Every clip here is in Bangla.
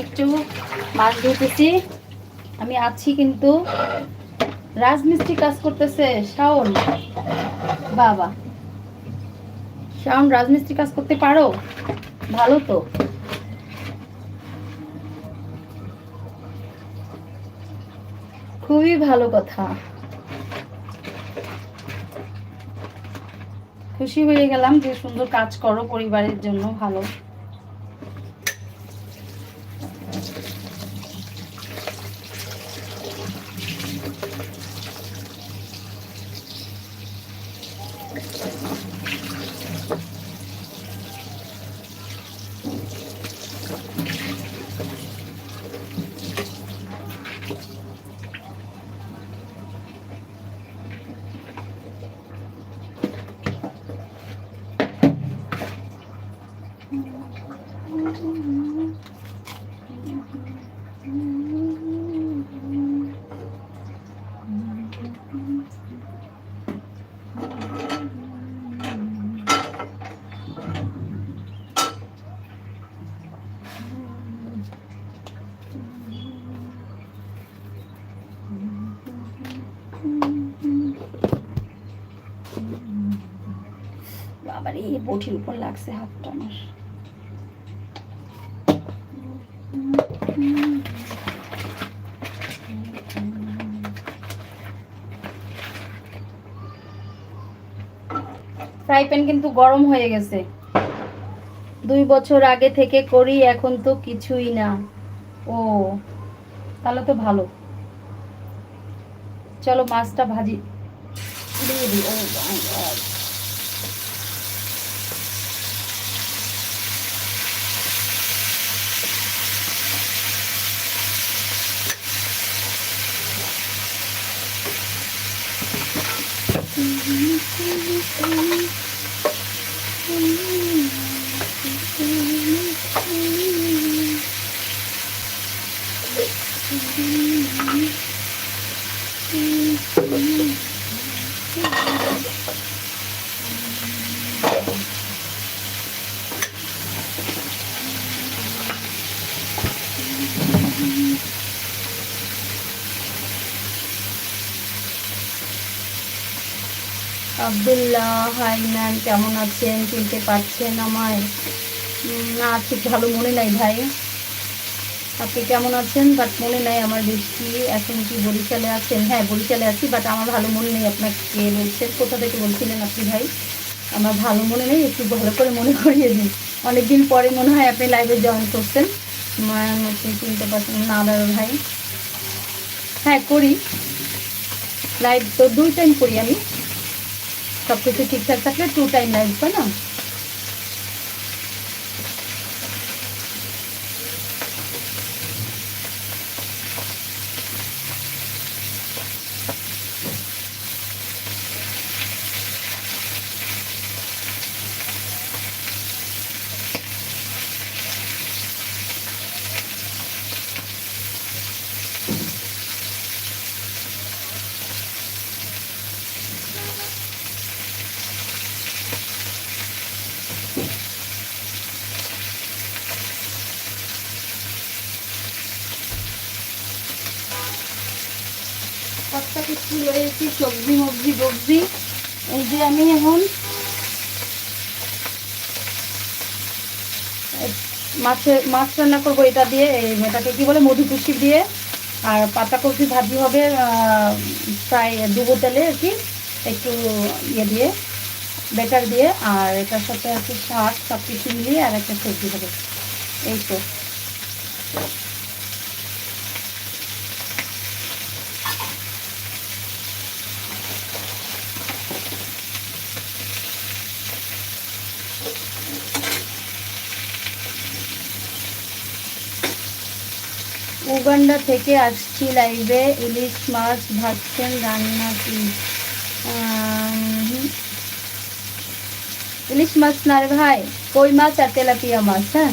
একটু মাছ ধুতেছি আমি আছি কিন্তু রাজমিস্ত্রি কাজ করতেছে, শাওন। বাবা। শাওন, রাজমিস্ত্রি কাজ করতে পারো? ভালো তো। খুবই ভালো কথা। খুশি হয়ে গেলাম যে সুন্দর কাজ করো পরিবারের জন্য ভালো। বাবার এই বটির উপর লাগছে হাতটা আমার। ফ্রাই প্যান কিন্তু গরম হয়ে গেছে। দুই বছর আগে থেকে করি, এখন তো কিছুই না। ও, তাহলে তো ভালো। চলো মাছটা ভাজি। দিয়ে দিই। ও my আবদুল্লাহ হাই ম্যাম কেমন আছেন? চিনতে পারছেন আমায়? না, ঠিক ভালো মনে নাই ভাই। আপনি কেমন আছেন? বাট মনে নাই আমার বেশি এখন কি বরিশালে আছেন? হ্যাঁ বরিশালে আছি, বাট আমার ভালো মনে নেই আপনাকে বলছেন। কোথা থেকে বলছিলেন আপনি ভাই? আমার ভালো মনে নেই, একটু ভালো করে মনে করিয়ে দিন। অনেকদিন পরে মনে হয় আপনি লাইভে জয়েন করছেন। চিনতে পারছেন না দাদা ভাই। হ্যাঁ করি। লাইভ তো দুই টাইম করি আমি। সব কিছু ঠিকঠাক থাকলে টু টাইম লাইভ না? সবটা কিছু রয়েছি সবজি মবজি সবজি এই যে আমি এখন মাছের মাছ রান্না করব এটা দিয়ে, এই এটাকে কি বলে, মধু কুচি দিয়ে। আর পাতাকপি ভাজি হবে প্রায় ডুবো তেলে আর কি, একটু ইয়ে দিয়ে, বেটার দিয়ে। আর এটার সাথে আছে শাক সব কিছু মিলিয়ে আর একটা সবজি হবে। এই তো। উগান্ডা থেকে আসছি লাইভে ইলিশ মাছ ভাজছেন রান্না কি ইলিশ মাছ না রে ভাই, কই মাছ আর তেলাপিয়া মাছ হ্যাঁ?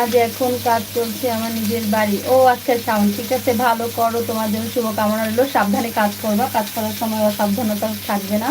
আজ এখন কাজ চলছে আমার নিজের বাড়ি। ও আচ্ছা সাউন্ড ঠিক আছে? ভালো করো তোমার জন্য শুভকামনা রইল। সাবধানে কাজ করবা, কাজ করার সময় অসাবধানতা থাকবে না।